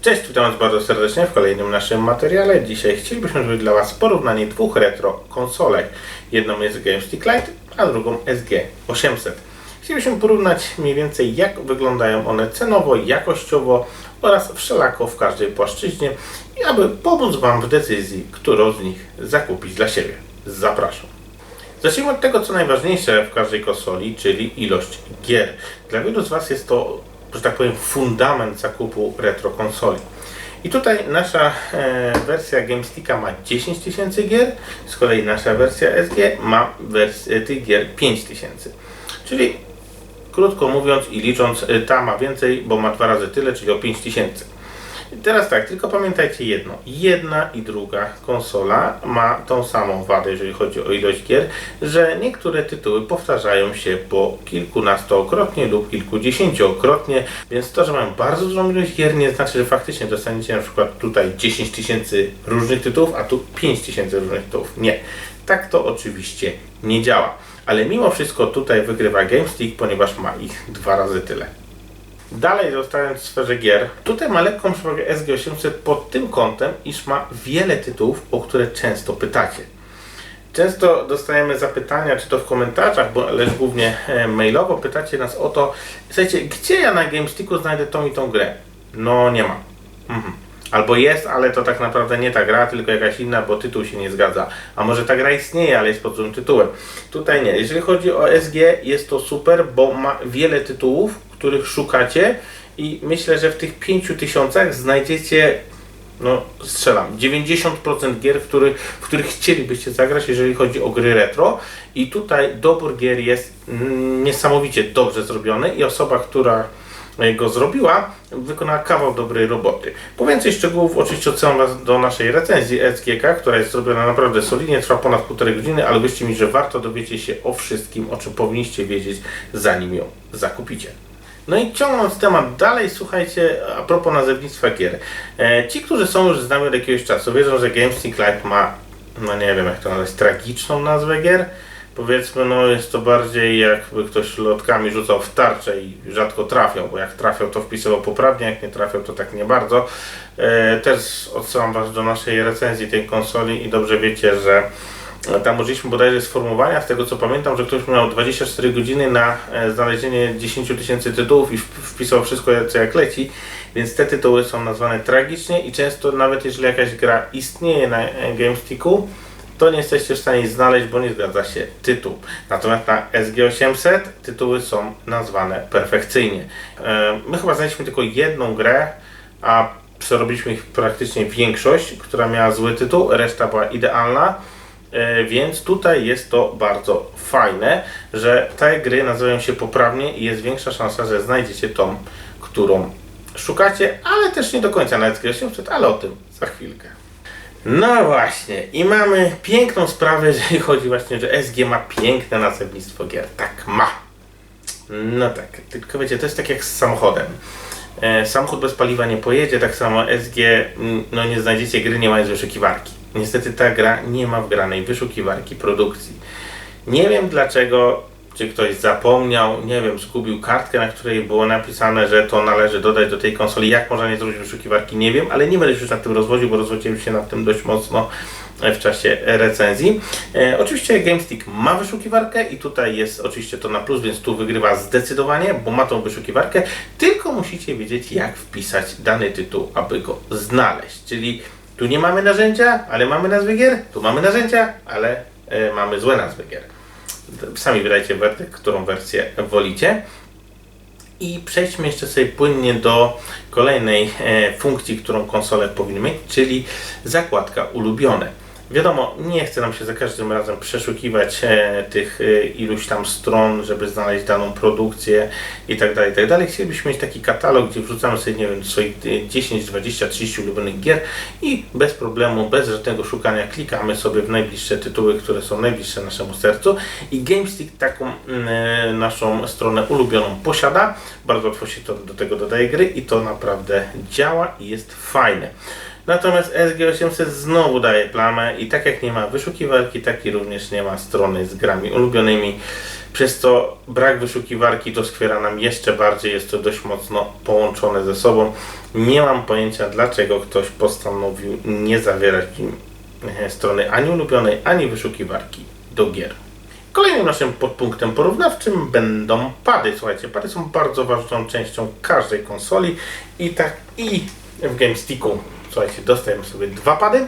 Cześć, witam Was bardzo serdecznie w kolejnym naszym materiale. Dzisiaj chcielibyśmy zrobić dla Was porównanie dwóch retro konsolek. Jedną jest GameStick Lite, a drugą SG800. Chcielibyśmy porównać mniej więcej jak wyglądają one cenowo, jakościowo oraz wszelako w każdej płaszczyźnie i aby pomóc Wam w decyzji, którą z nich zakupić dla siebie. Zapraszam. Zacznijmy od tego, co najważniejsze w każdej konsoli, czyli ilość gier. Dla wielu z Was jest to, że tak powiem, fundament zakupu retro konsoli. I tutaj nasza e, wersja GameSticka ma 10 tysięcy gier, z kolei nasza wersja SG ma wers- e, tych gier 5 tysięcy. Czyli krótko mówiąc i licząc, e, ta ma więcej, bo ma dwa razy tyle, czyli o 5 tysięcy. Teraz tak, tylko pamiętajcie jedno. Jedna i druga konsola ma tą samą wadę, jeżeli chodzi o ilość gier, że niektóre tytuły powtarzają się po kilkunastokrotnie lub kilkudziesięciokrotnie, więc to, że mają bardzo dużą ilość gier nie znaczy, że faktycznie dostaniecie na przykład tutaj 10 tysięcy różnych tytułów, a tu 5 tysięcy różnych tytułów. Nie. Tak to oczywiście nie działa. Ale mimo wszystko tutaj wygrywa GameStick, ponieważ ma ich dwa razy tyle. Dalej zostając w sferze gier, tutaj ma lekką przewagę SG800 pod tym kątem, iż ma wiele tytułów, o które często pytacie. Często dostajemy zapytania, czy to w komentarzach, bo lecz głównie e, mailowo, pytacie nas o to, słuchajcie, gdzie ja na GameSticku znajdę tą i tą grę? No nie ma. Mhm. Albo jest, ale to tak naprawdę nie ta gra, tylko jakaś inna, bo tytuł się nie zgadza. A może ta gra istnieje, ale jest pod złym tytułem. Tutaj nie. Jeżeli chodzi o SG, jest to super, bo ma wiele tytułów, których szukacie i myślę, że w tych 5000 znajdziecie no strzelam, 90% gier, w których, w których chcielibyście zagrać, jeżeli chodzi o gry retro. I tutaj dobór gier jest mm, niesamowicie dobrze zrobiony i osoba, która go zrobiła, wykonała kawał dobrej roboty. Po więcej szczegółów oczywiście odsyłam Was do naszej recenzji SGK, która jest zrobiona naprawdę solidnie, trwa ponad półtorej godziny, ale wierzcie mi, że warto dowiecie się o wszystkim, o czym powinniście wiedzieć, zanim ją zakupicie. No i ciągnąc temat dalej, słuchajcie, a propos nazewnictwa gier. E, ci, którzy są już z nami od jakiegoś czasu, wiedzą, że GameStick Lite ma, no nie wiem jak to nazwać, tragiczną nazwę gier. Powiedzmy, no jest to bardziej jakby ktoś lotkami rzucał w tarczę i rzadko trafiał, bo jak trafiał to wpisywał poprawnie, jak nie trafiał to tak nie bardzo. E, też odsyłam Was do naszej recenzji tej konsoli i dobrze wiecie, że tam użyliśmy bodajże sformułowania, z tego co pamiętam, że ktoś miał 24 godziny na e, znalezienie 10 tysięcy tytułów i wp- wpisał wszystko co jak leci, więc te tytuły są nazwane tragicznie i często nawet jeżeli jakaś gra istnieje na e, GameSticku, to nie jesteście w stanie znaleźć, bo nie zgadza się tytuł. Natomiast na SG800 tytuły są nazwane perfekcyjnie. E, My chyba znaleźliśmy tylko jedną grę, a przerobiliśmy ich praktycznie większość, która miała zły tytuł, reszta była idealna. E, Więc tutaj jest to bardzo fajne, że te gry nazywają się poprawnie i jest większa szansa, że znajdziecie tą, którą szukacie, ale też nie do końca na SG800, ale o tym za chwilkę. No właśnie, i mamy piękną sprawę, jeżeli chodzi właśnie, że SG ma piękne nazewnictwo gier. Tak ma. No tak, tylko wiecie, to jest tak jak z samochodem. E, samochód bez paliwa nie pojedzie, tak samo SG, mm, no nie znajdziecie gry nie mając wyszukiwarki. Niestety ta gra nie ma wgranej wyszukiwarki produkcji. Nie wiem dlaczego, czy ktoś zapomniał, nie wiem, zgubił kartkę, na której było napisane, że to należy dodać do tej konsoli. Jak można nie zrobić wyszukiwarki, nie wiem, ale nie będę już nad tym rozwodził, bo rozwodziłem się nad tym dość mocno w czasie recenzji. E, oczywiście GameStick ma wyszukiwarkę i tutaj jest oczywiście to na plus, więc tu wygrywa zdecydowanie, bo ma tą wyszukiwarkę, tylko musicie wiedzieć jak wpisać dany tytuł, aby go znaleźć. Czyli tu nie mamy narzędzia, ale mamy nazwy gier, tu mamy narzędzia, ale e, mamy złe nazwy gier. Sami wydajcie werdykt, którą wersję wolicie. I przejdźmy jeszcze sobie płynnie do kolejnej e, funkcji, którą konsolę powinny mieć, czyli zakładka ulubione. Wiadomo, nie chce nam się za każdym razem przeszukiwać e, tych e, iluś tam stron, żeby znaleźć daną produkcję i tak dalej, i tak dalej. Chcielibyśmy mieć taki katalog, gdzie wrzucamy sobie, nie wiem, swoich e, 10, 20, 30 ulubionych gier i bez problemu, bez żadnego szukania klikamy sobie w najbliższe tytuły, które są najbliższe naszemu sercu i GameStick taką e, naszą stronę ulubioną posiada. Bardzo łatwo się to, do tego dodaje gry i to naprawdę działa i jest fajne. Natomiast SG800 znowu daje plamę i tak jak nie ma wyszukiwarki, tak i również nie ma strony z grami ulubionymi. Przez to brak wyszukiwarki doskwiera nam jeszcze bardziej, jest to dość mocno połączone ze sobą. Nie mam pojęcia dlaczego ktoś postanowił nie zawierać e, strony ani ulubionej, ani wyszukiwarki do gier. Kolejnym naszym podpunktem porównawczym będą pady. Słuchajcie, pady są bardzo ważną częścią każdej konsoli i tak i w GameSticku. Słuchajcie, dostajemy sobie dwa pady.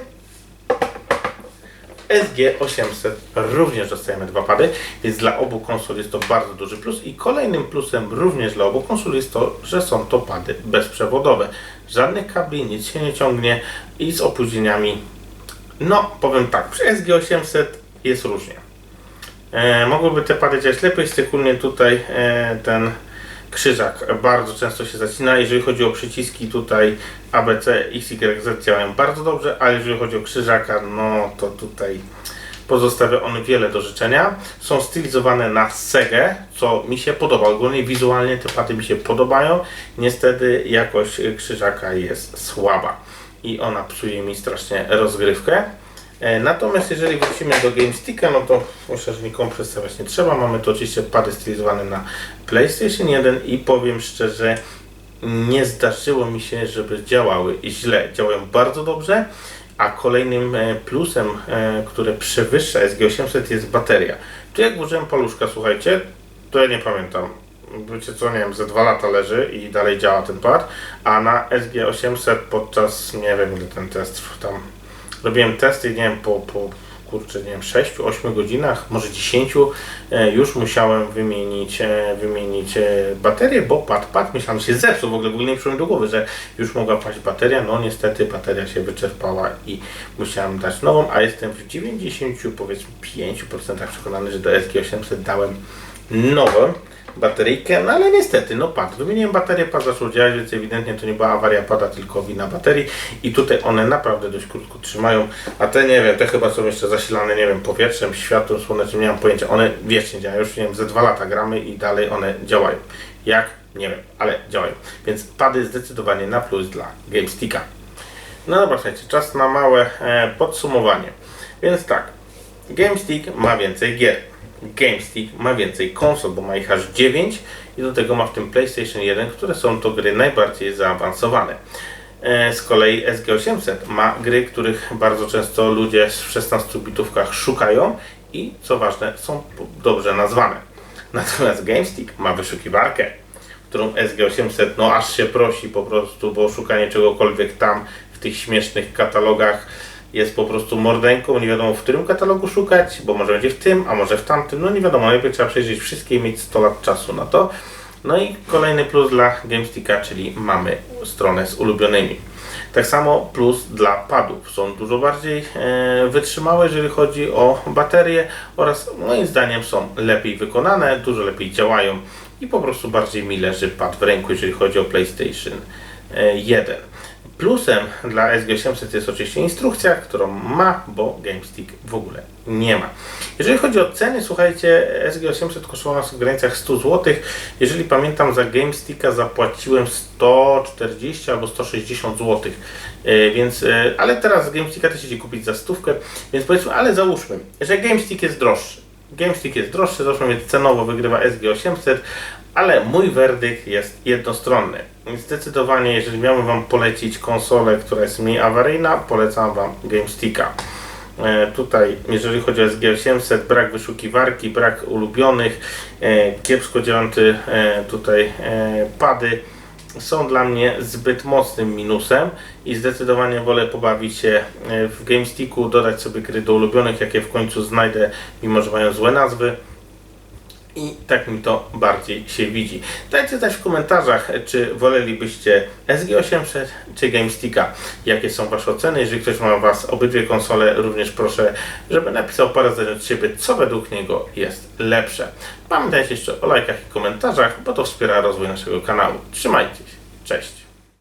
SG800 również dostajemy dwa pady, więc dla obu konsol jest to bardzo duży plus i kolejnym plusem również dla obu konsol jest to, że są to pady bezprzewodowe. Żadnych kabli, nic się nie ciągnie i z opóźnieniami. No, powiem tak, przy SG800 jest różnie. E, mogłyby te pady działać lepiej, szczególnie tutaj e, ten krzyżak bardzo często się zacina. Jeżeli chodzi o przyciski tutaj ABC, X, Y, Z działają bardzo dobrze, ale jeżeli chodzi o krzyżaka, no to tutaj pozostawia on wiele do życzenia. Są stylizowane na Segę, co mi się podoba. Ogólnie wizualnie te pady mi się podobają. Niestety jakość krzyżaka jest słaba i ona psuje mi strasznie rozgrywkę. E, Natomiast jeżeli wrócimy do GameSticka, no to nikomu przedstawiać nie trzeba. Mamy tu oczywiście pady stylizowane na PlayStation 1 i powiem szczerze, nie zdarzyło mi się, żeby działały źle. Działają bardzo dobrze, a kolejnym e, plusem, e, które przewyższa SG800 jest bateria. Tu jak włożyłem paluszka, słuchajcie, to ja nie pamiętam. Wiecie co, nie wiem, ze dwa lata leży i dalej działa ten pad, a na SG800 podczas, nie wiem ile ten test tam robiłem testy, nie wiem, po, po kurczę, nie wiem, 6-8 godzinach, może 10 e, już musiałem wymienić, e, wymienić e, baterię, bo pad, pad myślałem, że się zepsuł, w ogóle, w ogóle nie przyszło mi do głowy, że już mogła paść bateria, no niestety bateria się wyczerpała i musiałem dać nową, a jestem w 90 powiedzmy 5% przekonany, że do SG800 dałem nową bateryjkę, no ale niestety, no pad. Wymieniłem baterię, pad zaczął działać, więc ewidentnie to nie była awaria pada, tylko wina baterii i tutaj one naprawdę dość krótko trzymają, a te nie wiem, te chyba są jeszcze zasilane, nie wiem, powietrzem, światłem słonecznym, nie mam pojęcia, one wiecznie działają, już nie wiem, ze dwa lata gramy i dalej one działają. Jak? Nie wiem, ale działają. Więc pady zdecydowanie na plus dla GameSticka. No dobra, słuchajcie, czas na małe e, podsumowanie. Więc tak, GameStick ma więcej gier. GameStick ma więcej konsol, bo ma ich aż 9 i do tego ma w tym PlayStation 1, które są to gry najbardziej zaawansowane. E, Z kolei SG800 ma gry, których bardzo często ludzie w 16-bitówkach szukają i co ważne, są dobrze nazwane. Natomiast GameStick ma wyszukiwarkę, którą SG800 no aż się prosi po prostu, bo szukanie czegokolwiek tam w tych śmiesznych katalogach jest po prostu mordeńką, nie wiadomo w którym katalogu szukać, bo może będzie w tym, a może w tamtym, no nie wiadomo, najpierw trzeba przejrzeć wszystkie i mieć 100 lat czasu na to. No i kolejny plus dla GameSticka, czyli mamy stronę z ulubionymi. Tak samo plus dla padów. Są dużo bardziej e, wytrzymałe, jeżeli chodzi o baterie oraz moim zdaniem są lepiej wykonane, dużo lepiej działają i po prostu bardziej mi leży pad w ręku, jeżeli chodzi o PlayStation e, 1. Plusem dla SG800 jest oczywiście instrukcja, którą ma, bo GameStick w ogóle nie ma. Jeżeli chodzi o ceny, słuchajcie, SG800 kosztowało nas w granicach 100 zł. Jeżeli pamiętam, za GameSticka zapłaciłem 140 albo 160 zł. E, Więc, e, ale teraz GameSticka też idzie kupić za stówkę, więc powiedzmy, ale załóżmy, że GameStick jest droższy. GameStick jest droższy, zresztą więc cenowo wygrywa SG800, ale mój werdykt jest jednostronny. Zdecydowanie, jeżeli miałbym Wam polecić konsolę, która jest mniej awaryjna, polecam Wam GameSticka. E, tutaj, jeżeli chodzi o SG800, brak wyszukiwarki, brak ulubionych, e, kiepsko działający e, tutaj e, pady są dla mnie zbyt mocnym minusem i zdecydowanie wolę pobawić się e, w GameSticku, dodać sobie gry do ulubionych, jakie w końcu znajdę, mimo że mają złe nazwy. I tak mi to bardziej się widzi. Dajcie znać w komentarzach, czy wolelibyście SG800 czy GameSticka. Jakie są Wasze oceny? Jeżeli ktoś ma Was obydwie konsole, również proszę, żeby napisał parę zdań od siebie, co według niego jest lepsze. Pamiętajcie jeszcze o lajkach i komentarzach, bo to wspiera rozwój naszego kanału. Trzymajcie się. Cześć.